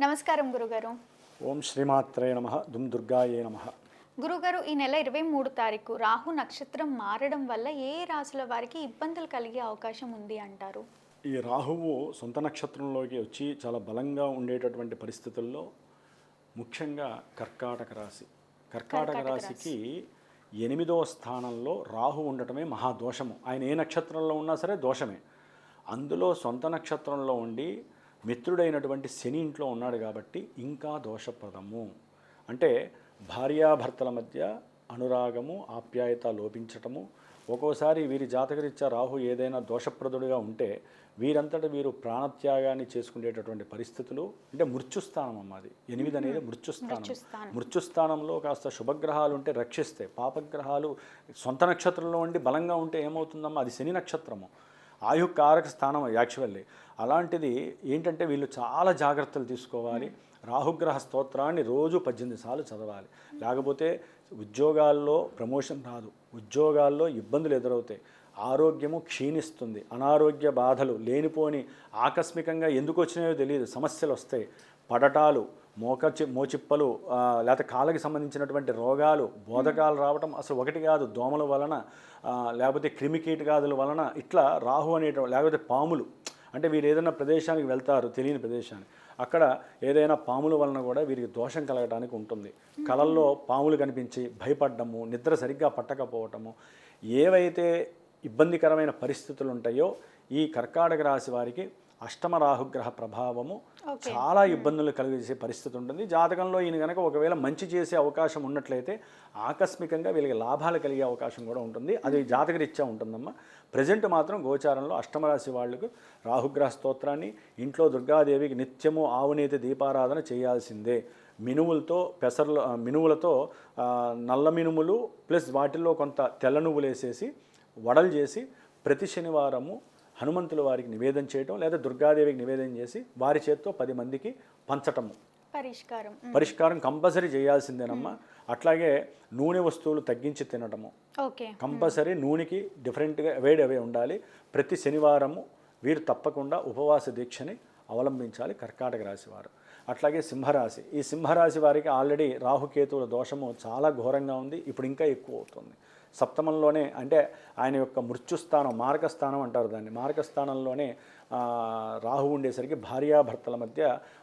నమస్కారం గురుగారు. ఓం శ్రీమాత్రే నమ. దుమ్ దుర్గాయే నమ. గురుగారు ఈ నెల ఇరవై మూడు తారీఖు రాహు నక్షత్రం మారడం వల్ల ఏ రాశుల వారికి ఇబ్బందులు కలిగే అవకాశం ఉంది అంటారు? ఈ రాహువు సొంత నక్షత్రంలోకి వచ్చి చాలా బలంగా ఉండేటటువంటి పరిస్థితుల్లో ముఖ్యంగా కర్కాటక రాశి. కర్కాటక కర్కాటక రాశికి ఎనిమిదవ స్థానంలో రాహు ఉండటమే మహాదోషము ఆయన ఏ నక్షత్రంలో ఉన్నా సరే దోషమే. అందులో సొంత నక్షత్రంలో ఉండి మిత్రుడైనటువంటి శని ఇంట్లో ఉన్నాడు కాబట్టి ఇంకా దోషప్రదము. అంటే భార్యాభర్తల మధ్య అనురాగము ఆప్యాయత లోపించటము. ఒక్కోసారి వీరి జాతకరీత్యా రాహు ఏదైనా దోషప్రదుడిగా ఉంటే వీరంతట వీరు ప్రాణత్యాగాన్ని చేసుకునేటటువంటి పరిస్థితులు అంటే మృత్యుస్థానం అమ్మ అది. ఎనిమిది అనేది మృత్యుస్థానం. మృత్యుస్థానం. మృత్యుస్థానంలో కాస్త శుభగ్రహాలు ఉంటే రక్షిస్తాయి పాపగ్రహాలు సొంత నక్షత్రంలో ఉండి బలంగా ఉంటే ఏమవుతుందమ్మా? అది శని నక్షత్రము. ఆయుకారక స్థానం యాక్చువల్లీ అలాంటిది ఏంటంటే వీళ్ళు చాలా జాగ్రత్తలు తీసుకోవాలి. రాహుగ్రహ స్తోత్రాన్ని రోజు పద్దెనిమిది సార్లు చదవాలి. లేకపోతే ఉద్యోగాల్లో ప్రమోషన్ రాదు. ఉద్యోగాల్లో ఇబ్బందులు ఎదురవుతాయి. ఆరోగ్యము క్షీణిస్తుంది. అనారోగ్య బాధలు లేనిపోని ఆకస్మికంగా ఎందుకు వచ్చినాయో తెలియదు. సమస్యలు వస్తాయి. పడటాలు మోకచి మోచిప్పలు లేకపోతే కాళ్ళకి సంబంధించినటువంటి రోగాలు బోధకాలు రావటం అసలు ఒకటి కాదు. దోమల వలన లేకపోతే క్రిమికీటకాదుల వలన ఇట్లా రాహు అనేట లేకపోతే పాములు. అంటే వీరు ఏదైనా ప్రదేశానికి వెళ్తారు తెలియని ప్రదేశానికి. అక్కడ ఏదైనా పాముల వలన కూడా వీరికి దోషం కలగడానికి ఉంటుంది. కళల్లో పాములు కనిపించి భయపడ్డము నిద్ర సరిగ్గా పట్టకపోవటము ఏవైతే ఇబ్బందికరమైన పరిస్థితులు ఉంటాయో ఈ కర్కాటక రాశి వారికి అష్టమ రాహుగ్రహ ప్రభావము. చాలా ఇబ్బందులు కలిగజేసే పరిస్థితి ఉంటుంది. జాతకంలో ఈయన కనుక ఒకవేళ మంచి చేసే అవకాశం ఉన్నట్లయితే ఆకస్మికంగా వీళ్ళకి లాభాలు కలిగే అవకాశం కూడా ఉంటుంది. అది జాతకరీత్యా ఉంటుందమ్మా. ప్రజెంట్ మాత్రం గోచారంలో అష్టమరాశి వాళ్ళకు రాహుగ్రహ స్తోత్రాన్ని ఇంట్లో దుర్గాదేవికి నిత్యము ఆవునేతి దీపారాధన చేయాల్సిందే. మినుములతో పెసర్లు మినుములతో ఆ, నల్ల మినుములు ప్లస్ వాటిల్లో కొంత తెల్ల నువ్వులు వేసేసి వడలు చేసి ప్రతి శనివారము హనుమంతుల వారికి నివేదన చేయటం లేదా దుర్గాదేవికి నివేదన చేసి వారి చేత్తో పది మందికి పంచటము పరిష్కారం. పరిష్కారం కంపల్సరీ చేయాల్సిందేనమ్మా. అట్లాగే నూనె వస్తువులు తగ్గించి తినటము. ఓకే. కంపల్సరీ నూనెకి డిఫరెంట్గా అవాయిడ్ అవే ఉండాలి. ప్రతి శనివారము వీరు తప్పకుండా ఉపవాస దీక్షని అవలంబించాలి కర్కాటక రాశి వారు. అట్లాగే సింహరాశి. ఈ సింహరాశి వారికి ఆల్రెడీ రాహుకేతువుల దోషము చాలా ఘోరంగా ఉంది. ఇప్పుడు ఇంకా ఎక్కువ అవుతుంది. సప్తమంలోనే అంటే ఆయన యొక్క మృత్యుస్థానం మారకస్థానం అంటారు దాన్ని. మారకస్థానంలోనే ఆ, రాహు ఉండేసరికి భార్యాభర్తల మధ్య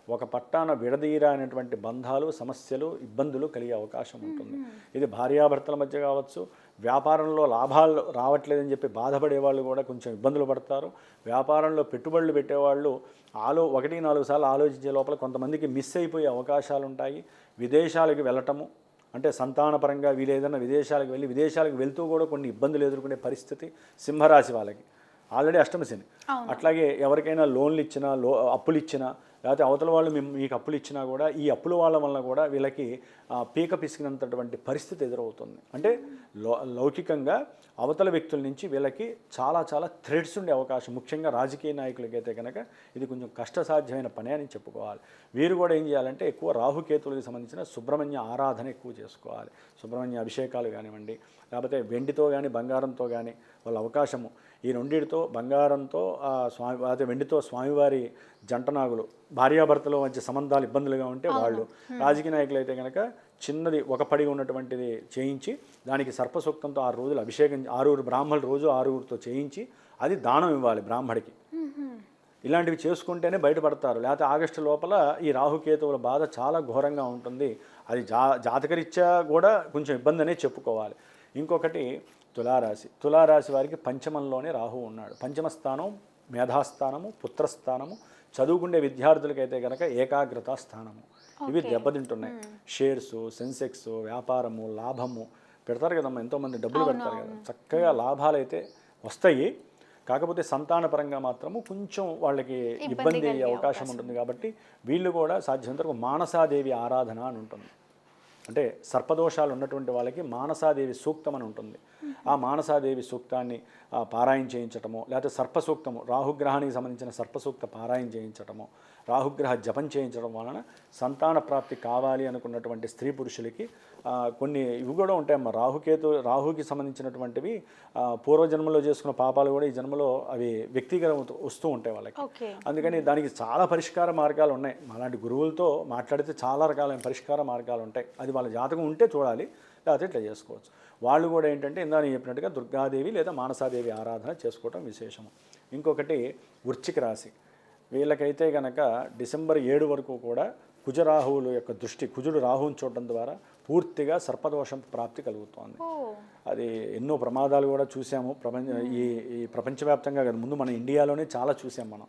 ఒక పట్టాన విడదీయరానటువంటి బంధాలు సమస్యలు ఇబ్బందులు కలిగే అవకాశం ఉంటుంది. ఇది భార్యాభర్తల మధ్య కావచ్చు. వ్యాపారంలో లాభాలు రావట్లేదని చెప్పి బాధపడే వాళ్ళు కూడా కొంచెం ఇబ్బందులు పడతారు. వ్యాపారంలో పెట్టుబడులు పెట్టేవాళ్ళు ఆలో ఒకటి నాలుగు సార్లు ఆలోచించే లోపల కొంతమందికి మిస్ అయిపోయే అవకాశాలు ఉంటాయి విదేశాలకు వెళ్ళటము అంటే సంతానపరంగా ఏదైనా విదేశాలకు వెళ్ళి విదేశాలకు వెళ్తూ కూడా కొన్ని ఇబ్బందులు ఎదుర్కొనే పరిస్థితి సింహరాశి వాళ్ళకి. ఆల్రెడీ అష్టమశని అట్లాగే ఎవరికైనా లోన్లు ఇచ్చినా లో అప్పులు ఇచ్చినా లేకపోతే అవతల వాళ్ళు మేము మీకు అప్పులు ఇచ్చినా కూడా ఈ అప్పుల వాళ్ళ వలన కూడా వీళ్ళకి పీక పిసికినంతటువంటి పరిస్థితి ఎదురవుతుంది. అంటే లౌ లౌకికంగా అవతల వ్యక్తుల నుంచి వీళ్ళకి చాలా చాలా థ్రెడ్స్ ఉండే అవకాశం. ముఖ్యంగా రాజకీయ నాయకులకైతే కనుక ఇది కొంచెం కష్టసాధ్యమైన పనే అని చెప్పుకోవాలి. వీరు కూడా ఏం చేయాలంటే ఎక్కువ రాహుకేతువులకు సంబంధించిన సుబ్రహ్మణ్య ఆరాధన ఎక్కువ చేసుకోవాలి. సుబ్రహ్మణ్య అభిషేకాలు కానివ్వండి లేకపోతే వెండితో కానీ బంగారంతో కానీ వాళ్ళ అవకాశము. ఈ రెండింటితో బంగారంతో స్వామి అదే వెండితో స్వామివారి జంటనాగులు భార్యాభర్తల మధ్య సంబంధాలు ఇబ్బందులుగా ఉంటే వాళ్ళు రాజకీయ నాయకులు అయితే కనుక చిన్నది ఒక పడి ఉన్నటువంటిది చేయించి దానికి సర్పసూక్తంతో ఆరు రోజులు అభిషేకం ఆరుగురు బ్రాహ్మణులు రోజు ఆరుగురితో చేయించి అది దానం ఇవ్వాలి బ్రాహ్మడికి. ఇలాంటివి చేసుకుంటేనే బయటపడతారు. లేకపోతే ఆగస్టు లోపల ఈ రాహుకేతువుల బాధ చాలా ఘోరంగా ఉంటుంది. అది జా జాతకరీత్యా కూడా కొంచెం ఇబ్బంది అనే చెప్పుకోవాలి. ఇంకొకటి తులారాశి. తులారాశి వారికి పంచమంలోనే రాహు ఉన్నాడు. పంచమ స్థానం మేధాస్థానము పుత్రస్థానము చదువుకునే విద్యార్థులకైతే కనుక ఏకాగ్రత స్థానము. ఇవి దెబ్బతింటున్నాయి. షేర్స్ సెన్సెక్స్ వ్యాపారము లాభము పెడతారు కదమ్మా ఎంతోమంది డబ్బులు పెడతారు కదా. చక్కగా లాభాలు అయితే వస్తాయి. కాకపోతే సంతానపరంగా మాత్రము కొంచెం వాళ్ళకి ఇబ్బంది అయ్యే అవకాశం ఉంటుంది కాబట్టి వీళ్ళు కూడా సాధ్యమంత వరకు మానసాదేవి ఆరాధన అని ఉంటుంది. అంటే సర్పదోషాలు ఉన్నటువంటి వాళ్ళకి మానసాదేవి సూక్తం అని ఉంటుంది. ఆ మానసాదేవి సూక్తాన్ని పారాయణ చేయించటము లేకపోతే సర్ప సూక్తము రాహుగ్రహానికి సంబంధించిన సర్ప సూక్త పారాయణ చేయించటము రాహుగ్రహ జపం చేయించడం వలన సంతాన ప్రాప్తి కావాలి అనుకున్నటువంటి స్త్రీ పురుషులకి కొన్ని ఇవి కూడా ఉంటాయమ్మా. రాహుకేతు రాహుకి సంబంధించినటువంటివి పూర్వజన్మలో చేసుకున్న పాపాలు కూడా ఈ జన్మలో అవి వ్యక్తిగత వస్తూ ఉంటాయి వాళ్ళకి. అందుకని దానికి చాలా పరిష్కార మార్గాలు ఉన్నాయి. అలాంటి గురువులతో మాట్లాడితే చాలా రకాలైన పరిష్కార మార్గాలు ఉంటాయి. అది వాళ్ళ జాతకం ఉంటే చూడాలి. లేకపోతే ఇట్లా చేసుకోవచ్చు. వాళ్ళు కూడా ఏంటంటే ఇందా నేను చెప్పినట్టుగా దుర్గాదేవి లేదా మానసాదేవి ఆరాధన చేసుకోవటం విశేషము. ఇంకొకటి వృశ్చిక రాశి. వీళ్ళకైతే గనక డిసెంబర్ ఏడు వరకు కూడా కుజరాహువుల యొక్క దృష్టి కుజుడు రాహువుని చూడడం ద్వారా పూర్తిగా సర్పదోషం ప్రాప్తి కలుగుతోంది. అది ఎన్నో ప్రమాదాలు కూడా చూసాము. ప్రపంచ ఈ ఈ ప్రపంచవ్యాప్తంగా కాదు ముందు మన ఇండియాలోనే చాలా చూసాం మనం.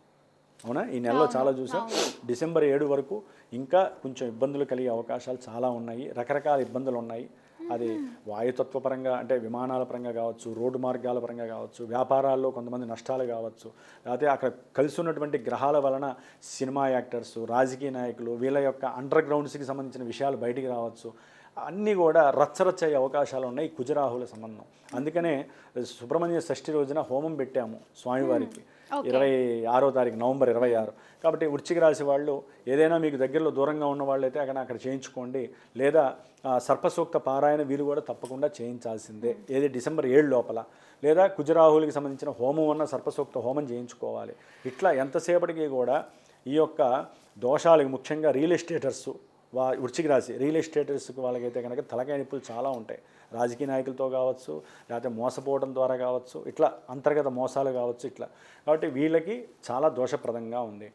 అవునా? ఈ నెలలో చాలా చూసాం. డిసెంబర్ ఏడు వరకు ఇంకా కొంచెం ఇబ్బందులు కలిగే అవకాశాలు చాలా ఉన్నాయి. రకరకాల ఇబ్బందులు ఉన్నాయి. అది వాయుతత్వ పరంగా అంటే విమానాల పరంగా కావచ్చు రోడ్డు మార్గాల పరంగా కావచ్చు వ్యాపారాల్లో కొంతమంది నష్టాలు కావచ్చు. లేకపోతే అక్కడ కలిసి ఉన్నటువంటి గ్రహాల వలన సినిమా యాక్టర్స్ రాజకీయ నాయకులు వీళ్ళ యొక్క అండర్ గ్రౌండ్స్కి సంబంధించిన విషయాలు బయటికి రావచ్చు. అన్నీ కూడా రచ్చరచ్చ అయ్యే అవకాశాలు ఉన్నాయి కుజరాహుల సంబంధం. అందుకనే సుబ్రహ్మణ్య షష్ఠి రోజున హోమం పెట్టాము స్వామివారికి. ఇరవై ఆరో తారీఖు నవంబర్ ఇరవై ఆరు. కాబట్టి వృశ్చిక రాశి వాళ్ళు ఏదైనా మీకు దగ్గరలో దూరంగా ఉన్న వాళ్ళైతే అక్కడ అక్కడ చేయించుకోండి. లేదా సర్పసూక్త పారాయణ వీరు కూడా తప్పకుండా చేయించాల్సిందే. ఏది డిసెంబర్ ఏడు లోపల. లేదా కుజరాహులకి సంబంధించిన హోమం ఉన్న సర్పసూక్త హోమం చేయించుకోవాలి. ఇట్లా ఎంతసేపటికి కూడా ఈ యొక్క దోషాలకు ముఖ్యంగా రియల్ ఎస్టేటర్స్ వా వృశ్చిక రాశి రియల్ ఎస్టేటర్స్కి వాళ్ళకైతే కనుక తలకాయ నొప్పులు చాలా ఉంటాయి. రాజకీయ నాయకులతో కావచ్చు లేకపోతే మోసపోవడం ద్వారా కావచ్చు ఇట్లా అంతర్గత మోసాలు కావచ్చు ఇట్లా. కాబట్టి వీళ్ళకి చాలా దోషప్రదంగా ఉంది.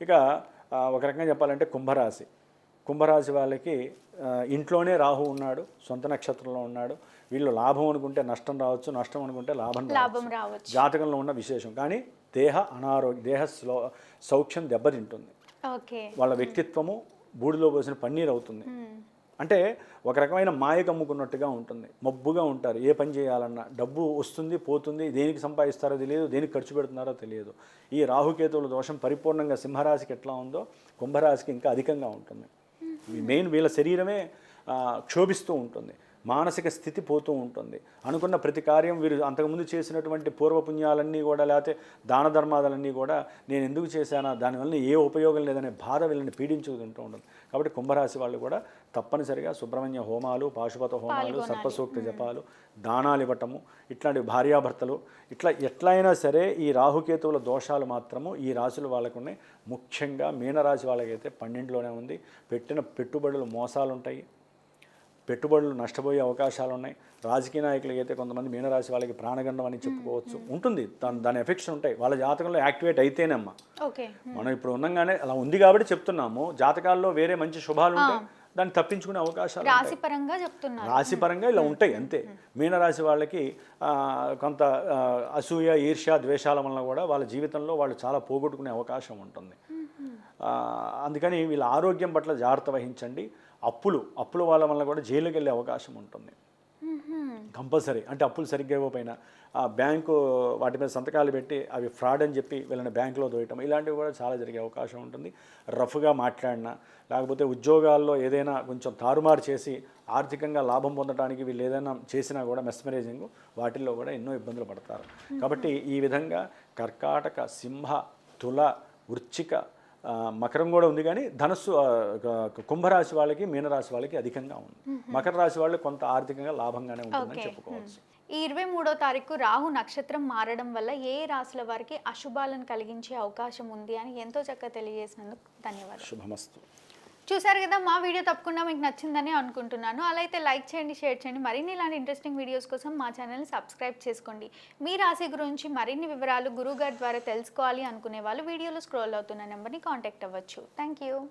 ఇక ఒక రకంగా చెప్పాలంటే కుంభరాశి. కుంభరాశి వాళ్ళకి ఇంట్లోనే రాహు ఉన్నాడు సొంత నక్షత్రంలో ఉన్నాడు. వీళ్ళు లాభం అనుకుంటే నష్టం రావచ్చు నష్టం అనుకుంటే లాభం రావచ్చు. లాభం రావచ్చు. జాతకంలో ఉన్న విశేషం. కానీ దేహ అనారోగ్య దేహ స్లో సౌఖ్యం దెబ్బతింటుంది. వాళ్ళ వ్యక్తిత్వము బూడిలో పోసిన పన్నీర్ అవుతుంది. అంటే ఒక రకమైన మాయ కమ్ముకున్నట్టుగా ఉంటుంది. మబ్బుగా ఉంటారు. ఏ పని చేయాలన్నా డబ్బు వస్తుంది పోతుంది. దేనికి సంపాదిస్తారో తెలియదు దేనికి ఖర్చు పెడుతున్నారో తెలియదు. ఈ రాహుకేతువుల దోషం పరిపూర్ణంగా సింహరాశికి ఎట్లా ఉందో కుంభరాశికి ఇంకా అధికంగా ఉంటుంది. ఈ మెయిన్ వీళ్ళ శరీరమే క్షోభిస్తూ ఉంటుంది. మానసిక స్థితి పోతూ ఉంటుంది. అనుకున్న ప్రతి కార్యం వీరు అంతకుముందు చేసినటువంటి పూర్వపుణ్యాలన్నీ కూడా లేకపోతే దాన ధర్మాలన్నీ కూడా నేను ఎందుకు చేశానా దానివల్ల ఏ ఉపయోగం లేదనే బాధ వీళ్ళని పీడించుకుంటూ ఉంటుంది. కాబట్టి కుంభరాశి వాళ్ళు కూడా తప్పనిసరిగా సుబ్రహ్మణ్య హోమాలు పాశుపత హోమాలు సర్పసూక్త జపాలు దానాలు ఇవ్వటము ఇట్లాంటి భార్యాభర్తలు ఇట్లా ఎట్లయినా సరే ఈ రాహుకేతువుల దోషాలు మాత్రము ఈ రాశుల వాళ్ళకు ఉన్నాయి ముఖ్యంగా మీనరాశి వాళ్ళకైతే పన్నెండులోనే ఉంది. పెట్టిన పెట్టుబడులు మోసాలు ఉంటాయి పెట్టుబడులు నష్టపోయే అవకాశాలు ఉన్నాయి రాజకీయ నాయకులకి అయితే కొంతమంది మీనరాశి వాళ్ళకి ప్రాణగండం అని చెప్పుకోవచ్చు. ఉంటుంది. దాని దాని ఎఫెక్ట్స్ ఉంటాయి. వాళ్ళ జాతకంలో యాక్టివేట్ అయితేనేమ్మా. ఓకే. మనం ఇప్పుడు ఉండంగానే అలా ఉంది కాబట్టి చెప్తున్నాము. జాతకాల్లో వేరే మంచి శుభాలు ఉంటాయి. దాన్ని తప్పించుకునే అవకాశాలు ఉంటాయి. రాశి పరంగా చెప్తున్నారు. రాశి పరంగా ఇలా ఉంటాయి అంతే. మీనరాశి వాళ్ళకి కొంత అసూయ ఈర్ష్య ద్వేషాల వలన కూడా వాళ్ళ జీవితంలో వాళ్ళు చాలా పోగొట్టుకునే అవకాశం ఉంటుంది. అందుకని వీళ్ళ ఆరోగ్యం పట్ల జాగ్రత్త వహించండి. అప్పులు అప్పుల వాళ్ళ వల్ల కూడా జైలుకి వెళ్ళే అవకాశం ఉంటుంది. కంపల్సరీ. అంటే అప్పులు సరిగ్గా ఇవ్వకపోయినా ఆ బ్యాంకు వాటి మీద సంతకాలు పెట్టి అవి ఫ్రాడ్ అని చెప్పి వీళ్ళని బ్యాంకులో దోయటం ఇలాంటివి కూడా చాలా జరిగే అవకాశం ఉంటుంది. రఫ్గా మాట్లాడినా లేకపోతే ఉద్యోగాల్లో ఏదైనా కొంచెం తారుమారు చేసి ఆర్థికంగా లాభం పొందడానికి వీళ్ళు ఏదైనా చేసినా కూడా మెస్మరైజింగ్ వాటిల్లో కూడా ఎన్నో ఇబ్బందులు పడతారు. కాబట్టి ఈ విధంగా కర్కాటక సింహ తుల వృచ్చిక మకరం కూడా ఉంది కానీ ధనస్సు కుంభరాశి వాళ్ళకి మీనరాశి వాళ్ళకి అధికంగా ఉంది. మకర రాశి వాళ్ళు కొంత ఆర్థికంగా లాభంగానే ఉంటుందని చెప్పుకోవచ్చు. ఈ ఇరవై మూడో తారీఖు రాహు నక్షత్రం మారడం వల్ల ఏ రాశుల వారికి అశుభాలను కలిగించే అవకాశం ఉంది అని ఎంతో చక్కగా తెలియజేసినందుకు ధన్యవాదాలు. శుభమస్తు. చూసారు కదా మా వీడియో తప్పకుండా మీకు నచ్చిందని అనుకుంటున్నాను. అలా అయితే లైక్ చేయండి షేర్ చేయండి. మరిన్ని ఇలాంటి ఇంట్రెస్టింగ్ వీడియోస్ కోసం మా ఛానల్ని సబ్స్క్రైబ్ చేసుకోండి. మీ రాశి గురించి మరిన్ని వివరాలు గురువుగారి ద్వారా తెలుసుకోవాలి అనుకునే వాళ్ళు వీడియోలో స్క్రోల్ అవుతున్న నెంబర్ని కాంటాక్ట్ అవ్వచ్చు. Thank you